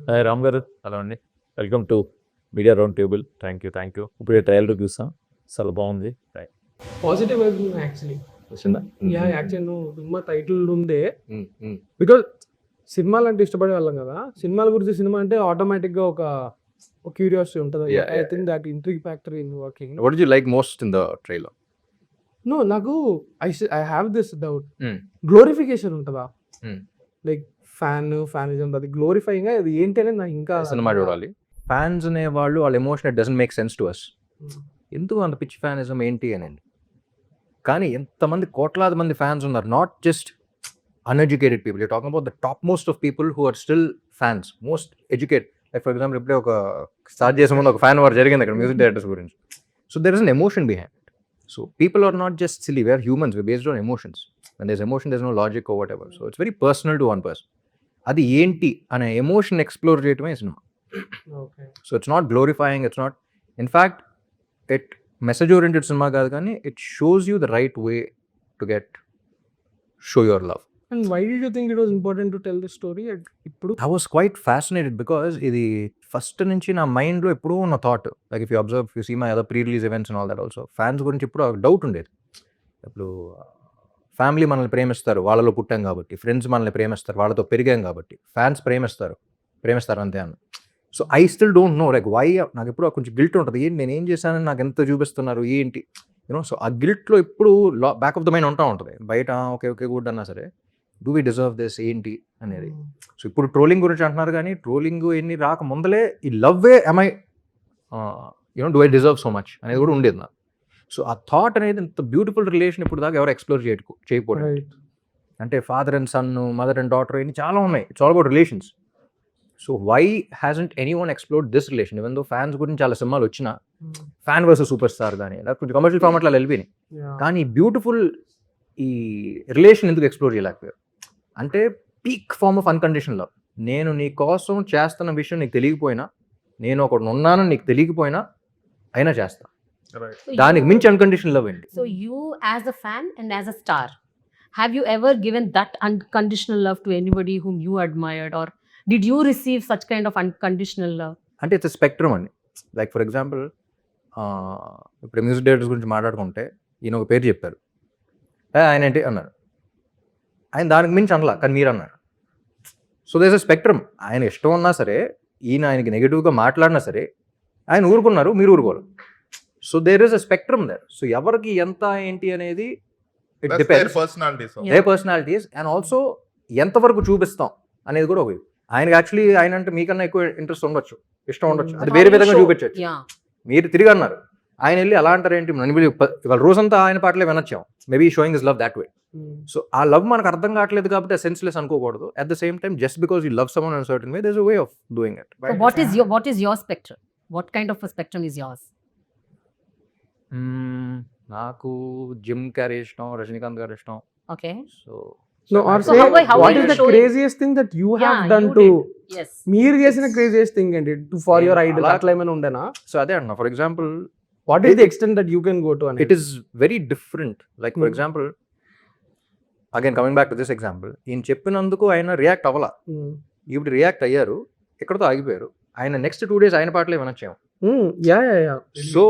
Hi Ram గారు hello అండి welcome to media round table thank you thank you ఇప్పుడు trial చూసాం. చాలా బాగుంది. పాజిటివ్ యాక్చువల్లీ వచ్చిందా? యా నువ్వు సినిమా టైటిల్ ఉందే. Mm, mm. బికాజ్ సినిమాలు అంటే ఇష్టపడే వాళ్ళం కదా. సినిమాల గురించి సినిమా అంటే ఆటోమేటిక్గా ఒక ఒక క్యూరియాసిటీ ఉంటుంది. I think that intrigue factor in working did you like most in the trailer? No నాకు I I have this doubt. Glorification ఉంటుందా. లైక్ ఫ్యాన్ ఫ్యానిజం అది గ్లోరిఫైయింగ్ అది ఏంటి అనేది నాకు ఇంకా సినిమా చూడాలి? ఫ్యాన్స్ అనే వాళ్ళు వాళ్ళ emotion it doesn't make sense to us Mm. ఎందుకు అంత పిచ్ ఫ్యానిజం ఏంటి అని కానీ ఎంతమంది కోట్లాది మంది ఫ్యాన్స్ ఉన్నారు. Not just uneducated people you talking about the top most of people who are still fans most educate like for example ఇప్పుడే ఒక స్టార్ట్ చేసే ముందు ఒక ఫ్యాన్ వార్ జరిగింది అక్కడ మ్యూజిక్ డైరెక్టర్స్ గురించి. So there is an emotion behind so people are not just silly where humans based on emotions and these emotion these no logic oh whatever so it's very personal to one person అది ఏంటి అనే emotion explore చేయడమే cinema. Okay. So it's not glorifying it's not in fact it message oriented cinema కాదు కానీ it shows you the right way to get show your love and why do you think it was important to tell the story ఇప్పుడు? I was quite fascinated because ఇది first నుంచి నా మైండ్లో ఎప్పుడూ ఉన్న thought like if you observe you see my other pre release events and all that also fans గురించి ఇప్పుడు doubt ఉండేది. ఇప్పుడు ఫ్యామిలీ మనల్ని ప్రేమిస్తారు వాళ్ళలో పుట్టాం కాబట్టి. ఫ్రెండ్స్ మనల్ని ప్రేమిస్తారు వాళ్ళతో పెరిగాం కాబట్టి. ఫ్యాన్స్ ప్రేమిస్తారు ప్రేమిస్తారు అంతే అన్న. So I still don't know like why నాకు ఎప్పుడు కొంచెం గిల్ట్ ఉంటుంది. ఏంటి నేను ఏం చేశానని నాకు ఎంత చూపిస్తున్నారు ఏంటి? యూనో సో ఆ గిల్ట్లో ఎప్పుడు బ్యాక్ ఆఫ్ ద మైండ్ ఉంటా ఉంటుంది. బయట ఓకే ఓకే గుడ్ అన్నా సరే డూ వి డిజర్వ్ దిస్? ఏంటి? అనేది. సో ఇప్పుడు ట్రోలింగ్ గురించి అంటున్నారు కానీ ట్రోలింగ్ ఎన్ని రాక ముందలే ఈ లవ్వే I you know do I deserve so much? అనేది కూడా ఉండేది నాకు. సో ఆ థాట్ అనేది ఇంత బ్యూటిఫుల్ రిలేషన్ ఇప్పుడు దాకా ఎవరు ఎక్స్ప్లోర్ చేయకు చేయకపోవడం. రైట్ అంటే father and son mother and daughter ఇన్ని చాలా ఉన్నాయి. It's all about relations so why hasn't anyone explore this relation even though fans గురించి చాలా సినిమాలు వచ్చినా ఫ్యాన్ వర్సెస్ సూపర్ స్టార్ కానీ కొంచెం కమర్షియల్ ఫార్మాట్లో వెళ్ళిపోయినాయి. కానీ బ్యూటిఫుల్ ఈ రిలేషన్ ఎందుకు ఎక్స్ప్లోర్ చేయలేకపోయారు? అంటే peak form of unconditional love నేను నీ కోసం చేస్తున్న విషయం నీకు తెలియకపోయినా నేను ఒకడు ఉన్నానని నీకు తెలియకపోయినా అయినా చేస్తా. So దానికి మించి అన్కండిషనల్ లవ్ ఏంటి? So you, as a fan and as a star, have you ever given that unconditional love to anybody whom you admired, or did you receive such kind of unconditional love? అంటే it's spectrum అండి. Like for example ఇప్పుడు music directors గురించి మాట్లాడుకుంటే ఈయన ఒక పేరు చెప్పారు. "ఏ, ఆయన ఏంటి? అన్నారు. ఆయన దానికి మించి అనలా కానీ మీరు అన్నారు. సో దేస్ అ స్పెక్ట్రమ్ ఆయన ఇష్టం ఉన్నా సరే ఈయన ఆయనకి నెగిటివ్గా మాట్లాడినా సరే ఆయన ఊరుకున్నారు మీరు ఊరుకోరు. So there is a spectrum there so ఎవరికి ఎంత ఏంటి అనేది it depends. They personalities and also ఎంతవరకు చూపిస్తాం అనేది కూడా ఒక. ఆయనకి యాక్చువల్లీ ఆయన అంటే మీకన్నా ఎక్కువ ఇంట్రెస్ట్ ఉండొచ్చు ఇష్టం ఉండొచ్చు. అది వేరే విధంగా చూపించవచ్చు. Yeah. మీరు తిరిగి అన్నారు. ఆయన వెళ్ళి అలా అంటారు ఏంటి? ఇవాళ రోజంతా ఆయన పాటలే వినొచ్చాం. Maybe showing is love that way so ఆ లవ్ మనకు అర్థం కావట్లేదు కాబట్టి ఆ సెన్స్లెస్ అనుకోకూడదు. At the same time just because you love some uncertain way their way of doing it So what is your what is your spectrum? What kind of a spectrum is? నాకు Jim Carrey ఇష్టం రజనీకాంత్ గారు ఇష్టం. Okay. So No, or So say, how how what are is you the showing- craziest thing that you have Yeah, done you to Yes. మీరు చేసిన craziest thing ఏంటి? To for your నేను idol అలా- అట్లా ఏమైనా ఉండేనా? సో అదే అంటున్నా for example what is the extent that you can go to అని it is very different like for Hmm. Example again coming back to this example ఈయన చెప్పినందుకు ఆయన రియాక్ట్ అవ్వాల. ఇప్పుడు రియాక్ట్ అయ్యారు ఇక్కడతో ఆగిపోయారు. ఆయన నెక్స్ట్ టూ డేస్ ఆయన పాటలే వినొచ్చాము yeah yeah yeah so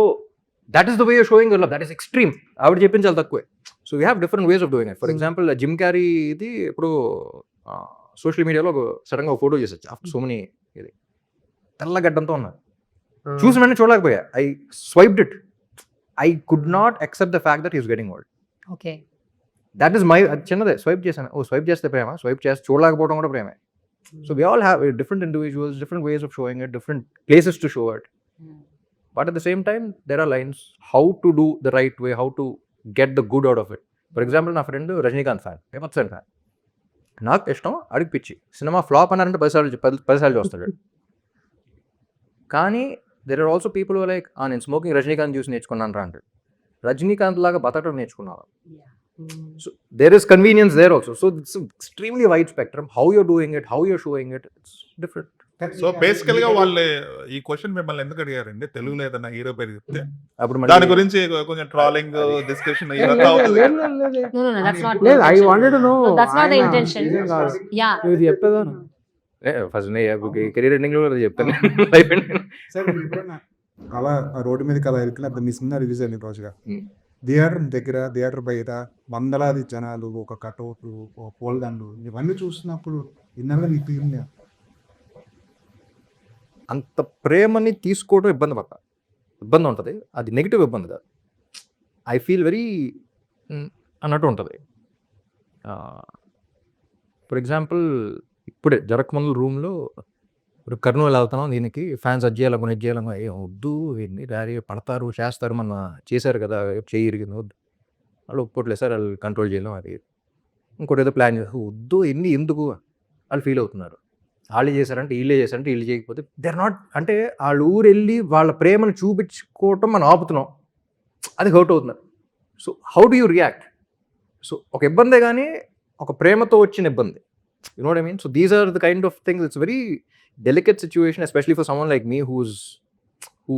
that is the way showing love that is extreme ఆవిడ చెప్పింది చాలా తక్కువే. So we have different ways of doing it for Hmm. Example Jim Carrey ఇది ఇప్పుడు సోషల్ మీడియాలో ఒక సడన్గా ఒక ఫోటో చేసొచ్చు? ఆఫ్టర్ సో మెనీ ఇది. తెల్లగడ్డంతో ఉన్నారు చూసి వెంటనే చూడలేకపోయా. I swiped it I could not accept the fact that is getting old Okay. That is my చిన్నదే. స్వైప్ చేశాను. ఓ స్వైప్ చేస్తే ప్రేమ. స్వైప్ చేస్తే చూడలేకపోవడం కూడా ప్రేమే. So we all have different individuals different ways of showing it different places to show it Hmm. But at the same time there are lines how to do the right way how to get the good out of it for example నా friend Rajinikanth fan famous fan నాకు ఇష్టం అడిగి పిచ్చి. Cinema flop అన్నారంటే పదిసార్లు పది పదిసార్లు చూస్తాడు. కానీ there are also people like నేను స్మోకింగ్ రజనీకాంత్ చూసి నేర్చుకున్నాను రా అంటాడు. రజనీకాంత్ లాగా బతకడం నేర్చుకున్నావా? So there is convenience there also. So it's an extremely wide spectrum. How you're doing it, how you're showing it, it's different. So బేసికల్గా వాళ్ళు ఈ క్వశ్చన్ మిమ్మల్ని ఎందుకు అడిగారండి తెలుగులో ఏదైనా హీరో పేరు చెప్తే అప్పుడు దాని గురించి కొంచెం ట్రాలింగ్ డిస్కషన్ ఇదంతా అవుతుంది లేదు, లేదు, లేదు. No, no, no. That's not. లేదు I intention. Wanted to know No, that's not the intention. Yeah. ఇది చెప్పేదా ఫస్ట్ కెరీర్ ఎండింగ్లో చెప్తాను లైఫ్ ఎప్పుడైనా అలా ఆ రోడ్డు మీదకి అలా వెళ్తున్నా అది మీ సినిమా రిలీజ్ అయింది రోజుగా Hmm. థియేటర్ దగ్గర థియేటర్ బయట వందలాది జనాలు ఒక కటౌట్లు ఒక పూలదండలు ఇవన్నీ చూస్తున్నప్పుడు ఇన్నర్గా నీకు అంత ప్రేమని తీసుకోవడం ఇబ్బంది పడతా. ఇబ్బంది ఉంటుంది. అది నెగిటివ్ ఇబ్బంది కాదు. ఐ ఫీల్ వెరీ అన్నట్టు ఉంటుంది. ఫర్ ఎగ్జాంపుల్ ఇప్పుడే జరగకముందు రూమ్లో ఇప్పుడు కర్నూలు వెళ్తున్నాం దీనికి. ఫ్యాన్స్ అది చేయాలి కొన్ని చేయాలి ఏ వద్దు ఎన్ని డారీ పడతారు చేస్తారు మన చేశారు కదా చెయ్యి ఇరిగింది వద్దు. వాళ్ళు ఒప్పుకోవట్లేదు సార్ వాళ్ళు కంట్రోల్ చేయలేం అది ఇంకోటి ఏదో ప్లాన్ చేస్తారు వద్దు ఎన్ని ఎందుకు? వాళ్ళు ఫీల్ అవుతున్నారు. వాళ్ళు చేశారంటే వీళ్ళే చేశారంటే వీళ్ళు చేయకపోతే దే ఆర్ నాట్ అంటే వాళ్ళ ఊరు వెళ్ళి వాళ్ళ ప్రేమను చూపించుకోవటం మనం ఆపుతున్నాం. అది హర్ట్ అవుతున్నారు. So how do you react? So ఒక ఇబ్బందే కానీ ఒక ప్రేమతో వచ్చిన ఇబ్బంది. You know I mean so these are the kind of things it's very delicate situation especially for someone like me whose who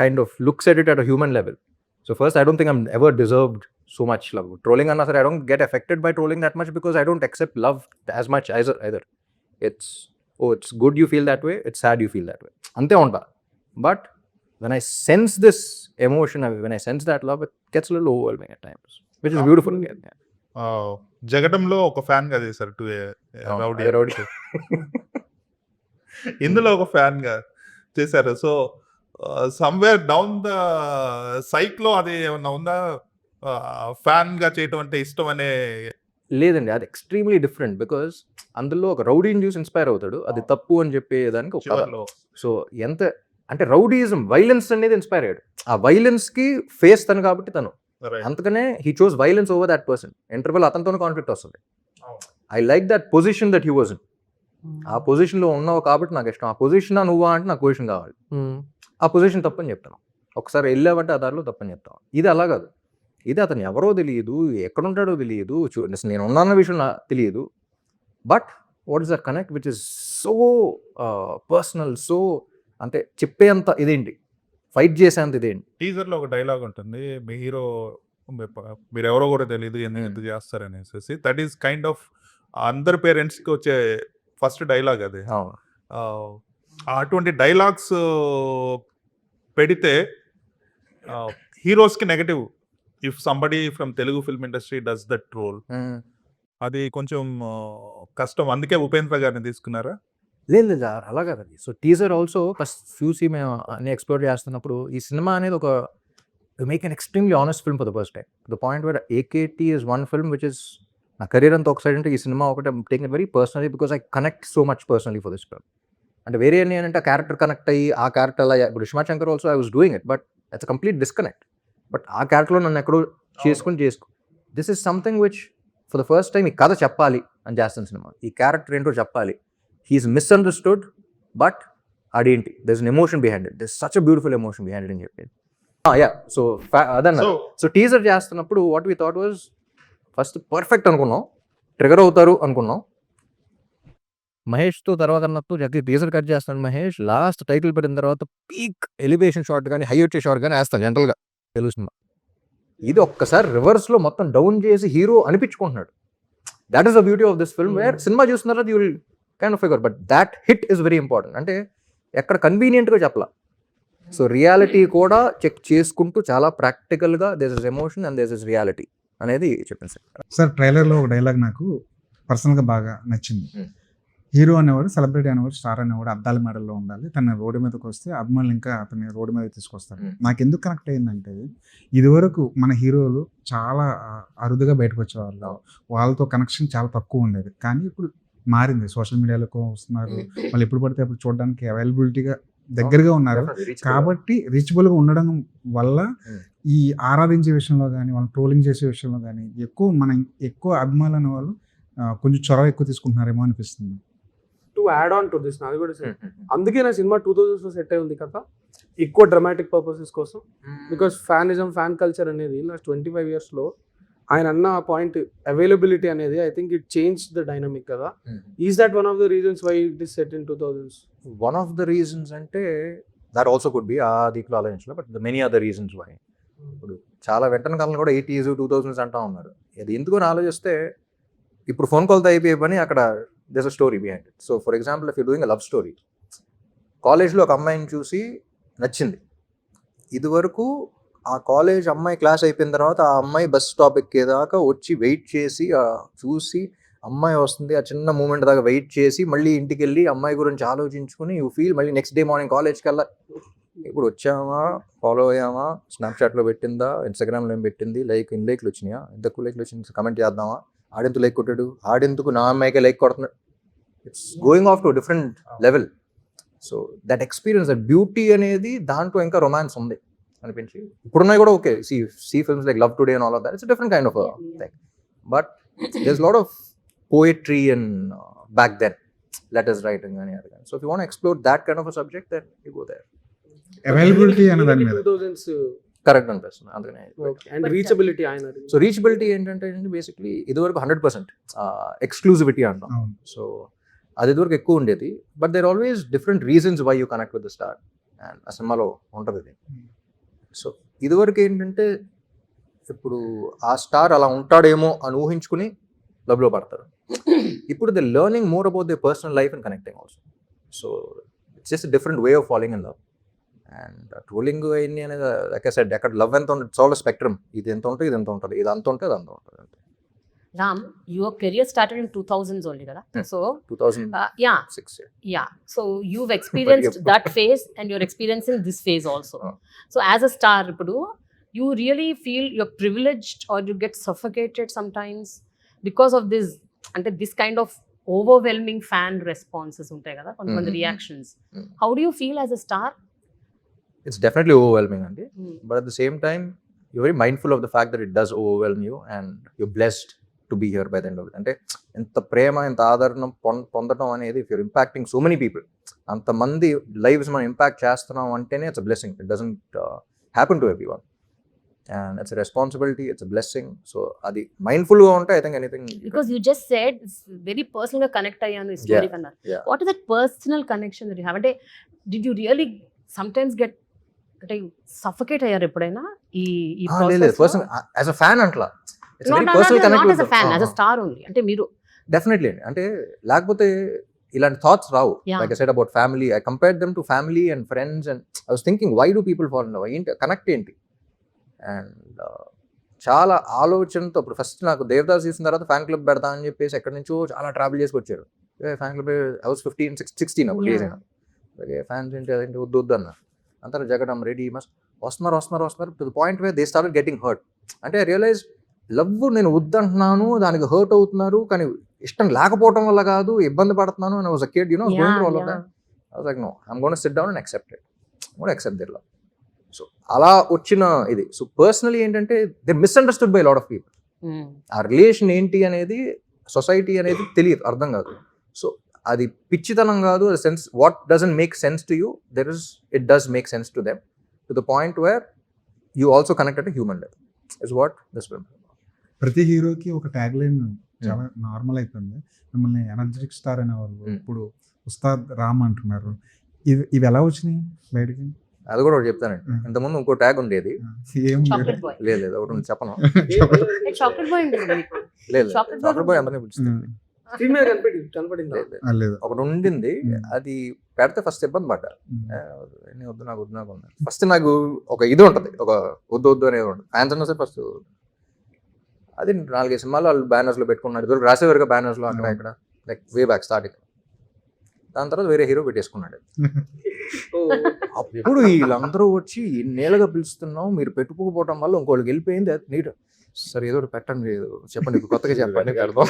kind of looks at it at human level so first I don't think I'm ever deserved so much love trolling అన్నా సరే I don't get affected by trolling that much because I don't accept love as much either either it's oh it's good you feel that way it's sad you feel that way అంతే ఉంటా. But when I sense this emotion when I sense that love it gets lil overwhelming at times which is beautiful ఆ, జగడంలో ఒక ఫ్యాన్గా చేశారు to ఇందులో ఒక ఫ్యాన్గా చేశారు. సో సమ్వేర్ డౌన్ ద సైక్లో అది ఏమన్నా ఉందా? ఫ్యాన్గా చేయటం అంటే ఇష్టం అనే లేదండి. అది ఎక్స్ట్రీమ్లీ డిఫరెంట్ బికాస్ అందులో ఒక రౌడీని చూసి ఇన్స్పైర్ అవుతాడు. అది తప్పు అని చెప్పేదానికి ఒక కథ. సో ఎంత అంటే రౌడీయిజం వైలెన్స్ అనేది ఇన్స్పైర్ అయ్యాడు. ఆ వైలెన్స్కి ఫేస్ తను కాబట్టి తను. అందుకనే he chose violence over that person interval అతనితోనే conflict వస్తుంది. I like that position that he was ఆ పొజిషన్లో ఉన్నావు కాబట్టి నాకు ఇష్టం. ఆ పొజిషన్ నువ్వా అంటే నాకు పొజిషన్ కావాలి. ఆ పొజిషన్ తప్పని చెప్తాను ఒకసారి వెళ్ళావంటే ఆ దారిలో తప్పని చెప్తాను ఇది అలా కాదు. ఇది అతను ఎవరో తెలియదు ఎక్కడుంటాడో తెలియదు నేను ఉన్నాన్న విషయం తెలియదు. But what is that connect which is so personal so అంటే చెప్పేంత ఇదేంటి? ఫైట్ చేసేంత ఇదేంటి? టీజర్లో ఒక డైలాగ్ ఉంటుంది మీ హీరో మీరు ఎవరో కూడా తెలియదు ఎందుకు. ఎంత చేస్తారు అనేసి దట్ ఈస్ కైండ్ ఆఫ్ అందరి పేరెంట్స్కి వచ్చే ఫస్ట్ డైలాగ్ అది. అటువంటి డైలాగ్స్ పెడితే హీరోస్కి negative. If somebody from Telugu film industry does that role. అది కొంచెం కష్టం. అందుకే ఉపేంద్ర గారిని తీసుకున్నారా? లేదు లేదు అలా కాదండి సో టీజర్ ఆల్సో ఫస్ట్ చూసి మేము అన్ని ఎక్స్ప్లోర్ చేస్తున్నప్పుడు ఈ సినిమా అనేది ఒక make an extremely honest film for the first time the point where AKT is one film which is నా కెరీర్ అంతా ఒక సైడ్ అంటే ఈ సినిమా ఒకటి take very personally because I connect so much personally for this film అంటే వేరే అంటే ఆ క్యారెక్టర్ కనెక్ట్ అయ్యి ఆ క్యారెక్టర్ అలా ఇప్పుడు Shankar also I was doing it but it's complete disconnect but ఆ క్యారెక్టర్లో నన్ను ఎక్కడో చేసుకుని చేసుకో. This is something which for the first time ఈ కథ చెప్పాలి అని చేస్తాను సినిమా. ఈ క్యారెక్టర్ ఏంటో చెప్పాలి. హీఈస్ మిస్అండర్స్టూడ్ బట్ అదేంటి there is emotion behind it this such beautiful emotion behind అని చెప్పేది యా సో అదన్న. సో టీజర్ చేస్తున్నప్పుడు what we thought was first perfect అనుకున్నాం. ట్రిగర్ అవుతారు అనుకున్నాం. మహేష్తో తర్వాత అన్నట్టు జగ్గి టీజర్ కట్ చేస్తాను మహేష్. లాస్ట్ టైటిల్ పెట్టిన తర్వాత పీక్ ఎలివేషన్ షాట్ కానీ హై వచ్చే షాట్ కానీ వేస్తాను జనరల్గా తెలుగు సినిమా. ఇది ఒక్కసారి రివర్స్లో మొత్తం డౌన్ చేసి hero అనిపించుకుంటున్నాడు. That is the beauty of this film where cinema చూస్తున్న తర్వాత you will kind of figure but that hit is very important అంటే ఎక్కడ కన్వీనియంట్గా చెప్పలా. సో రియాలిటీ కూడా చెక్ చేసుకుంటూ చాలా ప్రాక్టికల్గా this is emotion and this is reality అనేది చెప్పింది సార్ సార్ ట్రైలర్లో ఒక డైలాగ్ నాకు పర్సనల్గా బాగా నచ్చింది. Hmm. హీరో అనేవాడు సెలబ్రిటీ అనేవాడు స్టార్ అనేవాడు అద్దాల మెడల్లో ఉండాలి. తన రోడ్డు మీదకి వస్తే అభిమానులు ఇంకా అతన్ని రోడ్డు మీద తీసుకొస్తారు. నాకు ఎందుకు కనెక్ట్ అయిందంటే ఇదివరకు మన హీరోలు చాలా అరుదుగా బయటకు వచ్చేవాళ్ళు. వాళ్ళతో కనెక్షన్ చాలా తక్కువ ఉండేది. కానీ ఇప్పుడు మారింది. సోషల్ మీడియాలో వస్తున్నారు. వాళ్ళు ఎప్పుడు పడితే అప్పుడు చూడడానికి అవైలబిలిటీగా దగ్గరగా ఉన్నారు. కాబట్టి రీచబుల్గా ఉండడం వల్ల. ఈ ఆరాధించే విషయంలో కానీ వాళ్ళని ట్రోలింగ్ చేసే విషయంలో కానీ ఎక్కువ మన ఎక్కువ అభిమానులు అనే వాళ్ళు కొంచెం చొరవ ఎక్కువ తీసుకుంటున్నారేమో అనిపిస్తుంది. To add on to this నాది కూడా same. అందుకే నా సినిమా టూ థౌజండ్స్లో సెట్ అయి ఉంది కదా ఎక్కువ డ్రమాటిక్ పర్పసెస్ కోసం. బికాస్ ఫ్యానిజం ఫ్యాన్ కల్చర్ అనేది లాస్ట్ ట్వంటీ ఫైవ్ ఇయర్స్లో ఆయన అన్న పాయింట్ అవైలబిలిటీ అనేది I think it change the dynamic కదా. Is that one of the reasons why it is set in two thousands one of the reasons అంటే that also could be ఆ దీంట్లో ఆలోచించలో but the many other reasons why ఇప్పుడు చాలా వెంటనే కాలంలో కూడా eighties two thousands అంటా ఉన్నారు. అది ఎందుకు ఆలోచిస్తే ఇప్పుడు ఫోన్ కాల్తో అయిపోయే పని అక్కడ this a story behind it so for example if you doing a love story కాలేజ్లో ఒక అమ్మాయిని చూసి నచ్చింది. ఇదివరకు ఆ కాలేజ్ అమ్మాయి క్లాస్ అయిపోయిన తర్వాత ఆ అమ్మాయి బస్ స్టాప్ ఎక్కేదాకా వచ్చి వెయిట్ చేసి చూసి అమ్మాయి వస్తుంది ఆ చిన్న మూమెంట్ దాకా వెయిట్ చేసి మళ్ళీ ఇంటికి వెళ్ళి అమ్మాయి గురించి ఆలోచించుకుని యూ ఫీల్ మళ్ళీ నెక్స్ట్ డే మార్నింగ్ కాలేజ్కి వెళ్ళా ఇప్పుడు వచ్చామా ఫాలో అయ్యామా స్నాప్చాట్లో పెట్టిందా? ఇన్స్టాగ్రామ్లో ఏం పెట్టింది? లైక్ ఇన్ లైక్లు వచ్చినాయా? ఎంత లైక్లు వచ్చింది కమెంట్ చేద్దామా? ఆడెందుకు లైక్ కొట్టాడు? ఆడెందుకు నా అమ్మాయికే లైక్ కొడుతున్నాడు? It's going off to different level so that experience that beauty అనేది దాంట్లో ఇంకా రొమాన్స్ ఉంది అనిపించి. ఇప్పుడున్నాయి కూడా okay see see films like love today and all of that it's different kind of thing but there's a lot of poetry and uh, back then. Letters writing and other kind. So if you want to explore that kind of a subject, then you go there. Availability అనే దాని మీద. Correct అనిపిస్తుంది అందుకనే and reachability ఆయన. So reachability ఏంటంటే basically ఇదివరకు hundred percent exclusivity అంటాం so అది ఇదివరకు ఎక్కువ ఉండేది. But there always different reasons why you connect with the star and ఆ సినిమాలో ఉంటుంది ఇది సో ఇదివరకు ఏంటంటే ఇప్పుడు ఆ స్టార్ అలా ఉంటాడేమో అని ఊహించుకుని లవ్లో పడతారు. ఇప్పుడు the learning more about the personal life and connecting also. So it's just different way of following in love and trolling అయింది అనేది లైక్ సెడ్ ఎక్కడ లవ్ ఎంత ఉంటుంది చాలా స్పెక్ట్రమ్ ఇది ఎంత ఉంటుంది ఇది ఎంత ఉంటుంది. ఇది అంత ఉంటుంది అంత ఉంటుంది. Ram, your career started in 2000s only, right? Hmm. So 2000. Uh, yeah. Six. Yeah. yeah. So you've experienced that phase, and you're experiencing this phase also. Oh. So as a star, you really feel you're privileged, or you get suffocated sometimes because of this and this kind of overwhelming fan responses, mm-hmm. reactions. Mm-hmm. How do you feel as a star? It's definitely overwhelming, Mm. But at the same time, you're very mindful of the fact that it does overwhelm you, and you're blessed to be here by the end of it. అంటే ఎంత ప్రేమ ఎంత ఆదరణ పొందడం అనేది if you're impacting so many people అంతమంది lives మనం impact చేస్తున్నాం అంటేనే it's blessing it doesn't happen to everyone and it's responsibility it's blessing so అది మైండ్ఫుల్గా ఉంటే I think anything Because you just said it's very personal గా connect అయ్యాను story కన్నా. What is that personal connection that you have అంటే did you really sometimes get అంటే suffocate అయ్యారు ఎప్పుడైనా ఈ ఈ లేదు పర్సన్ యాజ్ అ ఫ్యాన్ అంట్లా. స్టార్ ఓన్లీ అంటే మీరు డెఫినెట్లీ అండి. అంటే లేకపోతే ఇలాంటి thoughts Rao. Like said about family I compare them to family and friends and I was thinking why do people follow love ఏంటి కనెక్ట్ ఏంటి? అండ్ చాలా ఆలోచనతో ఇప్పుడు ఫస్ట్ నాకు దేవదాస్ చూసిన తర్వాత ఫ్యాన్ క్లబ్ పెడతా అని చెప్పేసి ఎక్కడి నుంచో చాలా ట్రావెల్ చేసి వచ్చారు. Fan club I was fifteen six sixteen అప్పుడు అలాగే ఫ్యాన్స్ ఏంటి అదేంటి వద్దు వద్దు అన్న అంతా జగడం రెడీ మస్ట్ వస్తున్నారు వస్తున్నారు వస్తున్నారు. To the point way they start getting hurt అంటే రియలైజ్ లవ్ నేను వద్దంటున్నాను దానికి హర్ట్ అవుతున్నారు కానీ ఇష్టం లేకపోవడం వల్ల కాదు ఇబ్బంది పడుతున్నాను అని was a kid you know going through all of that I like no gonna sit down and accept it gonna accept their love so అలా వచ్చిన ఇది. సో పర్సనలీ ఏంటంటే they misunderstood by lot of people ఆ relation ఏంటి అనేది society అనేది తెలియదు అర్థం కాదు. సో అది పిచ్చితనం కాదు sense what doesn't make sense to you there is it does make sense to them to the point where you also connected human level is what this ప్రతి హీరోకి ఒక ట్యాగ్ లైన్ చాలా నార్మల్ అయిపోయింది. మిమ్మల్ని energetic star అనేవాళ్ళు Hmm. ఇప్పుడు ఉస్తాద్ రామ్ అంటున్నారు. ఇవి ఇవి ఎలా వచ్చినాయి బయటికి? అది కూడా ఒకటి చెప్తానండి. Hmm. ఇంతకుముందు ఇంకో ట్యాగ్ ఉండేది. బాయ్ లేదు. లేదు ఒకటి చెప్పను. లేదు చాక్లెట్ బాయ్ అందరినీ పిలుస్తుంది. ఒకటి ఉండింది. Hmm. అది పెడితే ఫస్ట్ ఇబ్బంది పడ్డా Hmm. వద్దు నాకు వద్దు నాకు ఫస్ట్ నాకు ఒక ఇది ఉంటుంది ఒక వద్దు వద్దు అనేది ఉంటుంది. సరే ఫస్ట్ అది నాలుగైదు సినిమాలు వాళ్ళు బ్యానర్స్లో పెట్టుకున్నారు. ఇదివరకు రాసేవారుగా బ్యానర్స్లో అక్కడ. ఇక్కడ లైక్ వే బ్యాక్ స్టార్టింగ్ దాని తర్వాత వేరే హీరో పెట్టేసుకున్నాడు. అప్పుడు వీళ్ళందరూ వచ్చి ఇన్నేళ్ళుగా పిలుస్తున్నాం మీరు పెట్టుకోకపోవడం వల్ల ఇంకోళ్ళకి వెళ్ళిపోయింది. నీట్. సరే ఏదో ఒకటి పెట్టండి చెప్పండి కొత్తగా చెప్పండి అర్థం.